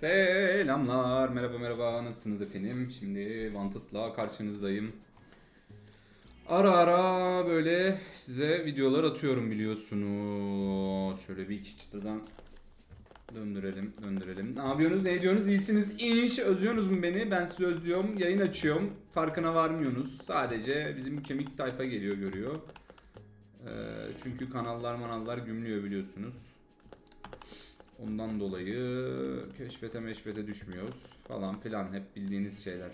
Selamlar, merhaba merhaba, nasılsınız efendim? Şimdi Wanted'la karşınızdayım. Ara ara böyle size videolar atıyorum biliyorsunuz. Şöyle bir iki çıtadan döndürelim, döndürelim. Ne yapıyorsunuz, ne ediyorsunuz? İyisiniz, inş, özlüyorsunuz mu beni? Ben sizi özlüyorum, yayın açıyorum. Farkına varmıyorsunuz. Sadece bizim kemik tayfa geliyor, görüyor. Ee, çünkü kanallar manallar gümlüyor biliyorsunuz. Ondan dolayı keşfete meşfete düşmüyoruz falan filan hep bildiğiniz şeyler.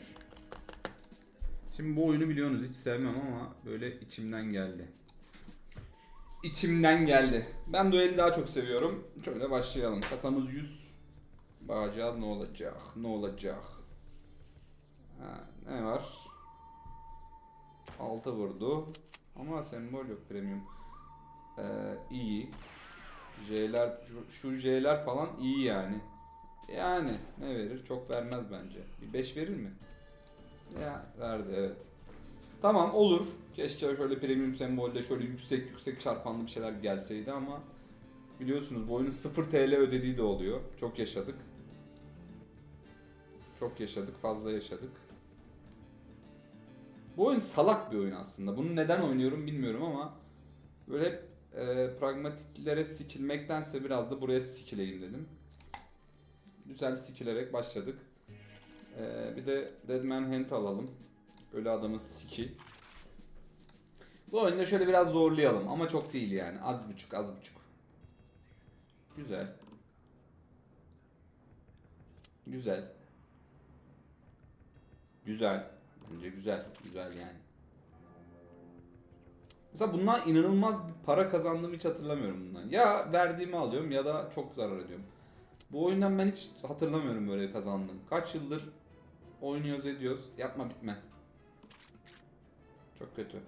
Şimdi bu oyunu biliyorsunuz hiç sevmem ama böyle içimden geldi. İçimden geldi. Ben dueli daha çok seviyorum. Şöyle başlayalım. Kasamız 100. Bakacağız ne olacak, ne olacak. Ha, ne var? 6 vurdu. Ama sembol yok premium. Ee, iyi. J'ler şu, J'ler falan iyi yani. Yani ne verir? Çok vermez bence. Bir 5 verir mi? Ya verdi evet. Tamam olur. Keşke şöyle premium sembolde şöyle yüksek yüksek çarpanlı bir şeyler gelseydi ama biliyorsunuz bu oyunun 0 TL ödediği de oluyor. Çok yaşadık. Çok yaşadık, fazla yaşadık. Bu oyun salak bir oyun aslında. Bunu neden oynuyorum bilmiyorum ama böyle e, pragmatiklere sikilmektense biraz da buraya sikileyim dedim. Güzel sikilerek başladık. E, bir de Deadman Hand alalım. Ölü adamın siki. Bu oyunda şöyle biraz zorlayalım ama çok değil yani. Az buçuk az buçuk. Güzel. Güzel. Güzel. Bence güzel. Güzel yani. Mesela bundan inanılmaz bir para kazandığımı hiç hatırlamıyorum bundan. Ya verdiğimi alıyorum ya da çok zarar ediyorum. Bu oyundan ben hiç hatırlamıyorum böyle kazandığım. Kaç yıldır oynuyoruz ediyoruz. Yapma bitme. Çok kötü.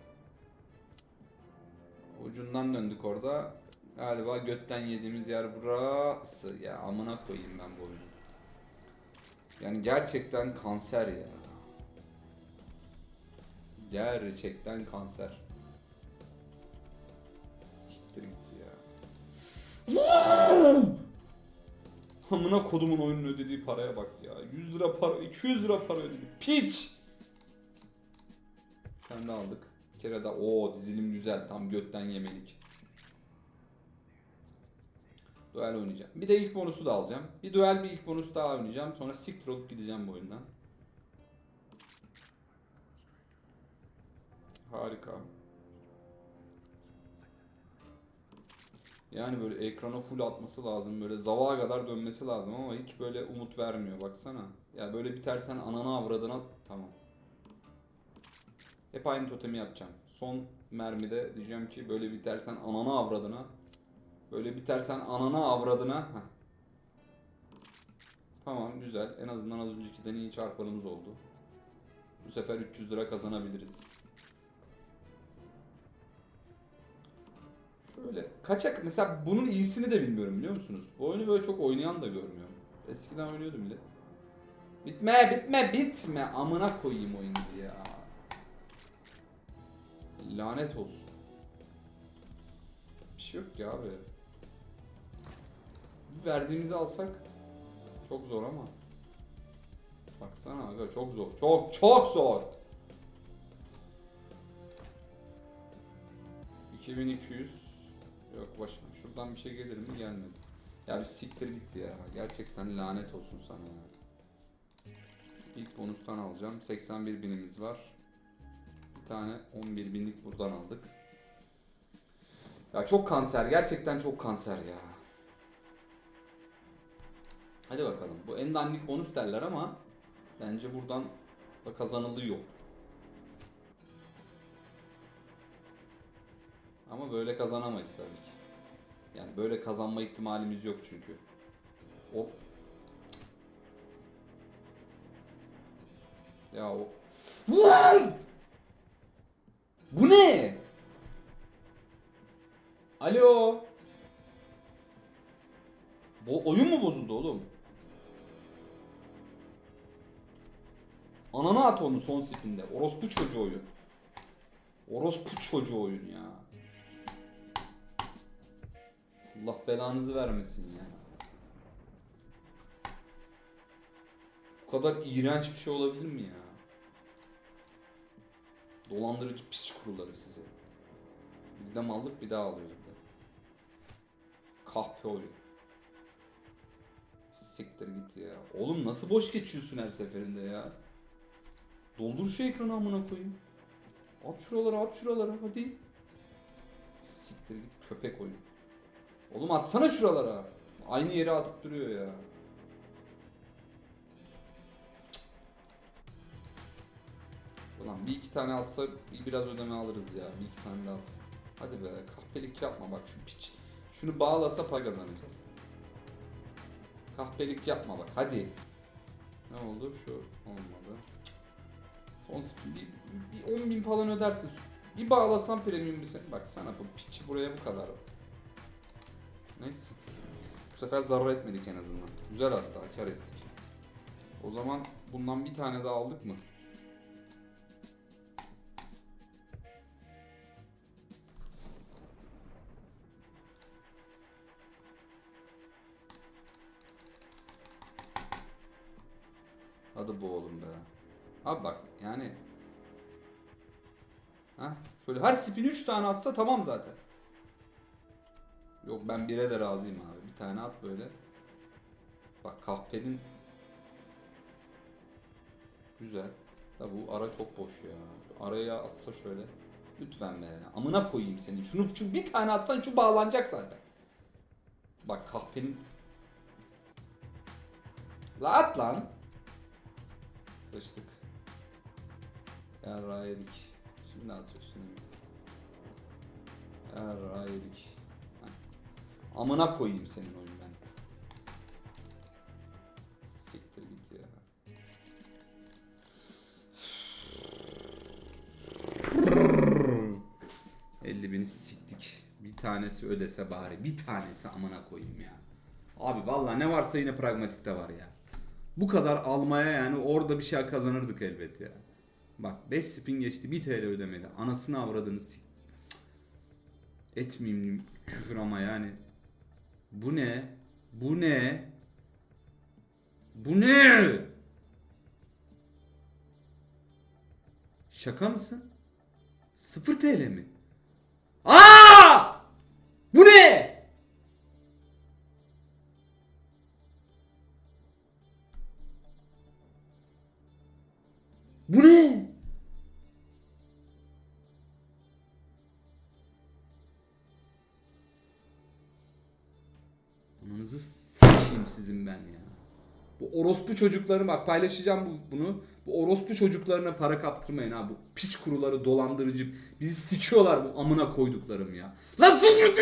Ucundan döndük orada. Galiba götten yediğimiz yer burası. Ya amına koyayım ben bu oyunu. Yani gerçekten kanser ya. Gerçekten kanser. Amına kodumun oyunun ödediği paraya bak ya. 100 lira para, 200 lira para ödedi. Piç! Sen de aldık. Bir kere daha o dizilim güzel. Tam götten yemelik. Duel oynayacağım. Bir de ilk bonusu da alacağım. Bir duel bir ilk bonus daha oynayacağım. Sonra siktir olup gideceğim bu oyundan. Harika. Yani böyle ekrana full atması lazım. Böyle zavağa kadar dönmesi lazım ama hiç böyle umut vermiyor. Baksana. Ya böyle bitersen anana avradına tamam. Hep aynı totemi yapacağım. Son mermide diyeceğim ki böyle bitersen anana avradına. Böyle bitersen anana avradına. Heh. Tamam güzel. En azından az öncekiden iyi çarpanımız oldu. Bu sefer 300 lira kazanabiliriz. Kaçak mesela bunun iyisini de bilmiyorum biliyor musunuz? Bu oyunu böyle çok oynayan da görmüyorum. Eskiden oynuyordum bile. Bitme bitme bitme amına koyayım oyunu ya. Lanet olsun. Bir şey yok ki abi. Verdiğimizi alsak çok zor ama. Baksana aga çok zor. Çok çok zor. 2200 Yok başım. Şuradan bir şey gelir mi? Gelmedi. Ya bir siktir git ya. Gerçekten lanet olsun sana ya. İlk bonustan alacağım. 81 binimiz var. Bir tane 11 binlik buradan aldık. Ya çok kanser. Gerçekten çok kanser ya. Hadi bakalım. Bu en dandik bonus derler ama bence buradan da kazanılıyor. Ama böyle kazanamayız tabii ki. Yani böyle kazanma ihtimalimiz yok çünkü. Hop. Ya o. Vay! Bu ne? Alo. Bu oyun mu bozuldu oğlum? Ananı at onu son spinde. Orospu çocuğu oyun. Orospu çocuğu oyun ya. Allah belanızı vermesin ya. Bu kadar iğrenç bir şey olabilir mi ya? Dolandırıcı piç kuruları size. Bizde mallık bir daha alıyoruz de. Kahpe oyun. Siktir git ya. Oğlum nasıl boş geçiyorsun her seferinde ya? Doldur şu ekranı amına koyayım. At şuralara at şuralara hadi. Siktir git köpek oyun. Oğlum atsana şuralara. Aynı yere atıp duruyor ya. Ulan bir iki tane atsa bir- biraz ödeme alırız ya. Bir iki tane de atsın. Hadi be kahpelik yapma bak şu piç. Şunu bağlasa para kazanacağız. Kahpelik yapma bak hadi. Ne oldu? Şu olmadı. Son spin bir, bir 10 bin falan ödersin. Bir bağlasan premium bir sen. Bak sana bu piçi buraya bu kadar. Neyse. Bu sefer zarar etmedik en azından. Güzel hatta kar ettik. O zaman bundan bir tane daha aldık mı? Hadi bu oğlum be. Abi bak yani. Ha? Şöyle her spin 3 tane atsa tamam zaten. Yok ben bire de razıyım abi. Bir tane at böyle. Bak kahpenin Güzel. Da bu ara çok boş ya. Araya atsa şöyle. Lütfen be. Amına koyayım seni. Şunu şu bir tane atsan şu bağlanacak zaten. Bak kahpenin La at lan. Sıçtık. Yarra yedik. Şimdi atıyorsun. Yarra yedik. Amına koyayım senin oyun ben. Siktir git ya. Elli bini siktik. Bir tanesi ödese bari. Bir tanesi amına koyayım ya. Abi valla ne varsa yine pragmatikte var ya. Bu kadar almaya yani orada bir şey kazanırdık elbet ya. Bak 5 spin geçti 1 TL ödemedi. Anasını avradını sik. Cık. Etmeyeyim küfür ama yani. Bu ne? Bu ne? Bu ne? Şaka mısın? 0 TL mi? Aa! Bu ne? Bu ne? S**eyim sizin ben ya. Bu orospu çocuklarını bak paylaşacağım bu, bunu. Bu orospu çocuklarına para kaptırmayın ha. Bu piç kuruları dolandırıcı. Bizi sikiyorlar bu amına koyduklarım ya. Lan sıfır